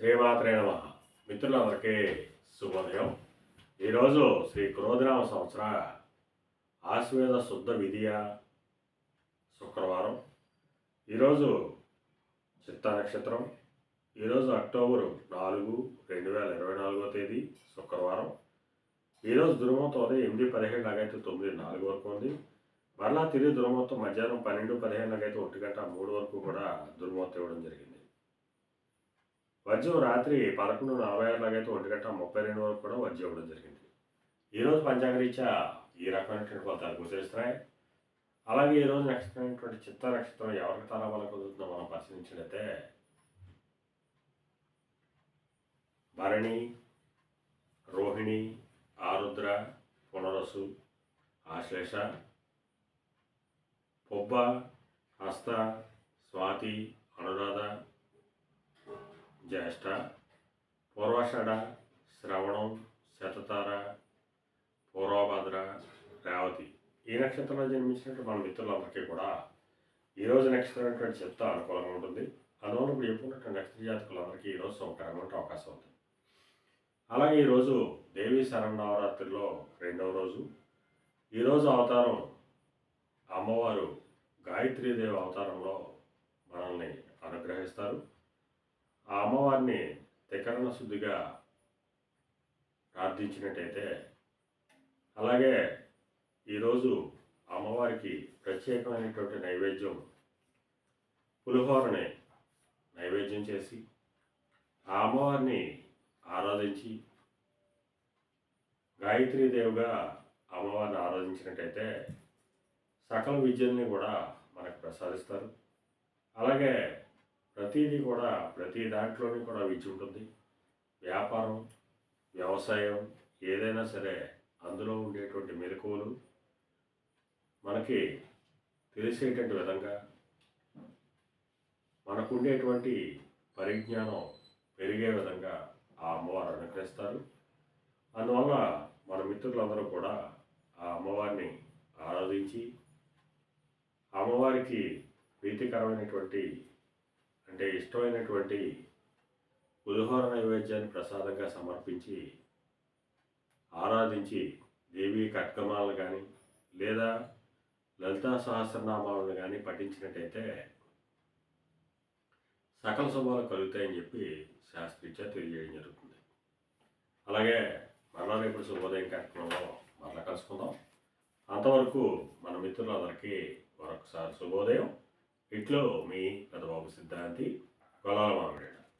శ్రీమాత్రే నమ. మిత్రులందరికీ శుభోదయం. ఈరోజు శ్రీ క్రోధనామ సంవత్సర ఆశ్వేద శుద్ధ విధియ శుక్రవారం. ఈరోజు చిత్తా నక్షత్రం. ఈరోజు అక్టోబరు నాలుగు రెండు వేల ఇరవై నాలుగో తేదీ శుక్రవారం. ఈరోజు దుర్మూర్తం ఉదయం ఎనిమిది పదిహేను నాకైతే తొమ్మిది నాలుగు వరకు ఉంది. మరలా తిరిగి దుర్మూర్తం మధ్యాహ్నం పన్నెండు పదిహేను నాకైతే ఒంటి గంట మూడు వరకు కూడా దుర్మూర్తం ఇవ్వడం జరిగింది. వజ్రం రాత్రి పదకొండు నలభై ఆరు లాగైతే ఒంటి గంట ముప్పై రెండు వరకు కూడా వజ్రం ఇవ్వడం జరిగింది. ఈరోజు పంచాంగరీత్యా ఈ రకమైనటువంటి ఫలితాలు గోచరిస్తున్నాయి. అలాగే ఈరోజు నక్షత్రమైనటువంటి చిత్త నక్షత్రం ఎవరికి తరాబాలకు కుదురుతుందో మనం పరిశీలించినట్లయితే భరణి రోహిణి ఆరుద్ర పునరసు ఆశ్లేష పొబ్బ హస్త స్వాతి అనురాధ జ్యేష్ఠ పూర్వాషాఢ శ్రవణం శతతార పూర్వభద్ర రేవతి. ఈ నక్షత్రంలో జన్మించినట్టు మన మిత్రులందరికీ కూడా ఈరోజు నక్షత్రం చెత్త అనుకూలంగా ఉంటుంది. అందువల్ల ఇప్పుడు చెప్పుకున్నటువంటి నక్షత్ర జాతకులందరికీ ఈరోజు సౌకర్యమైన అవకాశం ఉంది అలాగే ఈరోజు దేవి శరణవరాత్రిలో రెండవ రోజు. ఈరోజు అవతారం అమ్మవారు గాయత్రీదేవి అవతారంలో మనల్ని అనుగ్రహిస్తారు. ఆ అమ్మవారిని త్రికరణ శుద్ధిగా ప్రార్థించినట్టయితే అలాగే ఈరోజు అమ్మవారికి ప్రత్యేకమైనటువంటి నైవేద్యం పులిహోరని నైవేద్యం చేసి ఆ అమ్మవారిని ఆరాధించి గాయత్రీదేవిగా అమ్మవారిని ఆరాధించినట్టయితే సకల విద్యల్ని కూడా మనకు ప్రసాదిస్తారు. అలాగే ప్రతిదీ కూడా ప్రతి దాంట్లోని కూడా విద్య ఉంటుంది. వ్యాపారం వ్యవసాయం ఏదైనా సరే అందులో ఉండేటువంటి మెలకువలు మనకి తెలిసేటువంటి విధంగా మనకుండేటువంటి పరిజ్ఞానం పెరిగే విధంగా ఆ అమ్మవారు అనుగ్రహిస్తారు. అందువల్ల మన మిత్రులందరూ కూడా ఆ అమ్మవారిని ఆరాధించి అమ్మవారికి ప్రీతికరమైనటువంటి అంటే ఇష్టమైనటువంటి పులిహోర నైవేద్యాన్ని ప్రసాదంగా సమర్పించి ఆరాధించి దేవీ కట్కమాలను కానీ లేదా లలితా సహస్రనామాలను కానీ పఠించినట్టయితే సకల శుభాలు కలుగుతాయని చెప్పి శాస్త్రీత్యా తెలియజేయడం జరుగుతుంది. అలాగే మరలా రేపు శుభోదయం కార్యక్రమంలో మరలా కలుసుకుందాం. అంతవరకు మన మిత్రులందరికీ మరొకసారి శుభోదయం. ఇట్లో మీ పెద్దబాబు సిద్ధాంతి కొలాల మామిడి